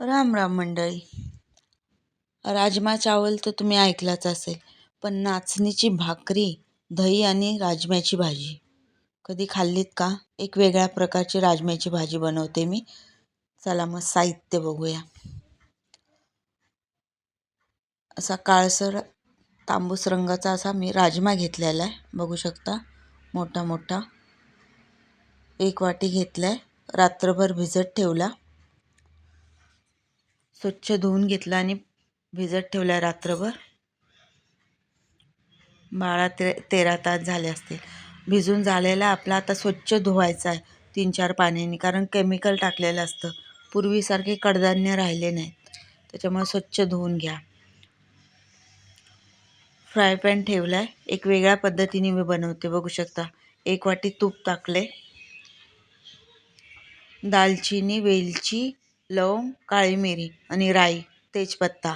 राम राम मंडळी. राजमा चावल तर तुम्ही ऐकलाच असेल पण नाचणीची भाकरी दही आणि राजम्याची भाजी. कधी खाल्लीत का? एक वेगळ्या प्रकारची राजम्याची भाजी बनवते मी. चला मग साहित्य बघूया. असा काळसर तांबूस रंगाचा असा मी राजमा घेतलेला आहे. बघू शकता मोठा मोठा. एक वाटी घेतला आहे रात्रभर भिजत ठेवला. स्वच्छ धुवून घेतला आणि भिजत ठेवला रात्रभर. बारा ते तेरा तास झाले असतील. भिजून झालेला आपला आता स्वच्छ धुवायचा आहे तीन चार पाण्याने. कारण केमिकल टाकलेलं असतं. पूर्वीसारखे कडधान्य राहिले नाहीत. त्याच्यामुळे स्वच्छ धुवून घ्या. फ्राय पॅन ठेवला आहे एक वेगळ्या पद्धतीने मी बनवते बघू शकता. एक वाटी तूप टाकले. दालचिनी वेलची लवंग काळी मिरी आणि राई तेजपत्ता.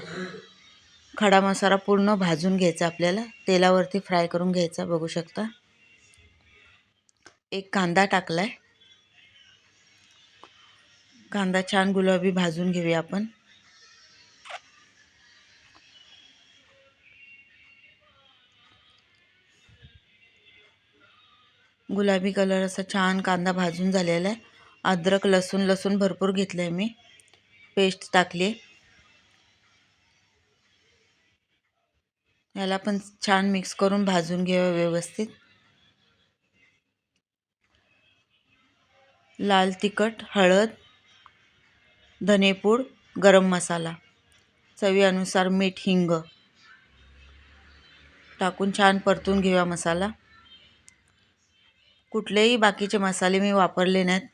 खडा मसाला पूर्ण भाजून घ्यायचा आपल्याला. तेलावरती फ्राय करून घ्यायचा बघू शकता. एक कांदा टाकलाय. कांदा छान गुलाबी भाजून घेऊया आपण. गुलाबी कलर असा छान कांदा भाजून झालेला आहे. अद्रक लसूण लसूण भरपूर घेतलं आहे मी. पेस्ट टाकली. याला पण छान मिक्स करून भाजून घ्यावं व्यवस्थित. लाल तिखट हळद धनेपूड गरम मसाला चवीनुसार मीठ हिंग. टाकून छान परतून घेऊया मसाला. कुठलेही बाकीचे मसाले मी वापरले नाहीत.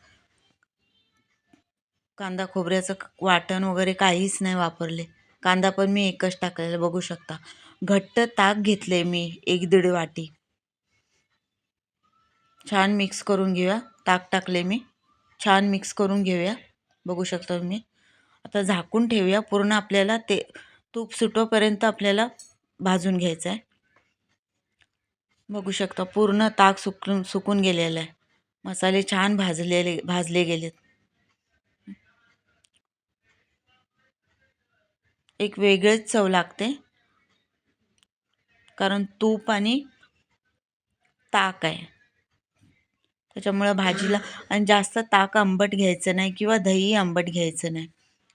कांदा खोबऱ्याचं वाटण वगैरे काहीच नाही वापरले. कांदा पण मी एकच टाकलेला बघू शकता. घट्ट ताक घेतले मी एक दीड वाटी. छान मिक्स करून घेऊया. ताक टाकले मी. छान मिक्स करून घेऊया. बघू शकता तुम्ही. आता झाकून ठेवूया. पूर्ण आपल्याला ते तूप सुटोपर्यंत आपल्याला भाजून घ्यायचं आहे बघू शकता पूर्ण ताक सुकून सुकून गेलेलं आहे. मसाले छान भाजलेले भाजले गेलेत. एक वेगळेच चव लागते. कारण तूप आणि ताक आहे. त्याच्यामुळं भाजीला आणि जास्त ताक आंबट घ्यायचं नाही किंवा दही आंबट घ्यायचं नाही.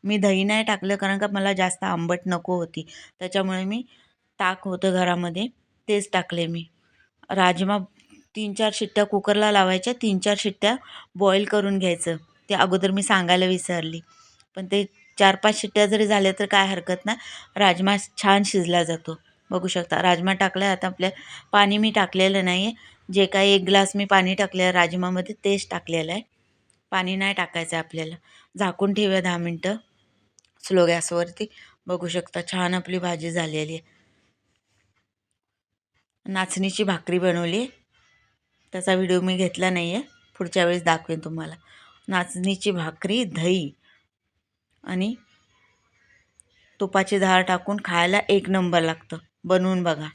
मी दही नाही टाकलं कारण का मला जास्त आंबट नको होती. त्याच्यामुळे मी ताक होतं घरामध्ये तेच टाकले मी. राजमा तीन चार शिट्ट्या कुकरला लावायच्या तीन चार शिट्ट्या बॉईल करून घ्यायचं. ते अगोदर मी सांगायला विसरली. पण ते चार पाच शिट्ट्या जरी झाल्या तर काय हरकत नाही. राजमा छान शिजला जातो. बघू शकता. राजमा टाकला आता आपल्या पाणी मी टाकलेलं नाही आहे जे काही एक ग्लास मी पाणी टाकलं आहे राजमामध्ये तेच टाकलेलं आहे. पाणी नाही टाकायचं आहे आपल्याला. झाकून ठेवूया दहा मिनटं. स्लो गॅसवरती बघू शकता. छान आपली भाजी झालेली आहे. नाचणीची भाकरी बनवली त्याचा व्हिडिओ मी घेतला नाही आहे पुढच्या वेळेस दाखवेन तुम्हाला. नाचणीची भाकरी दही. आणि तुपाची धार टाकून खायला एक नंबर लागतं. बनवून बघा.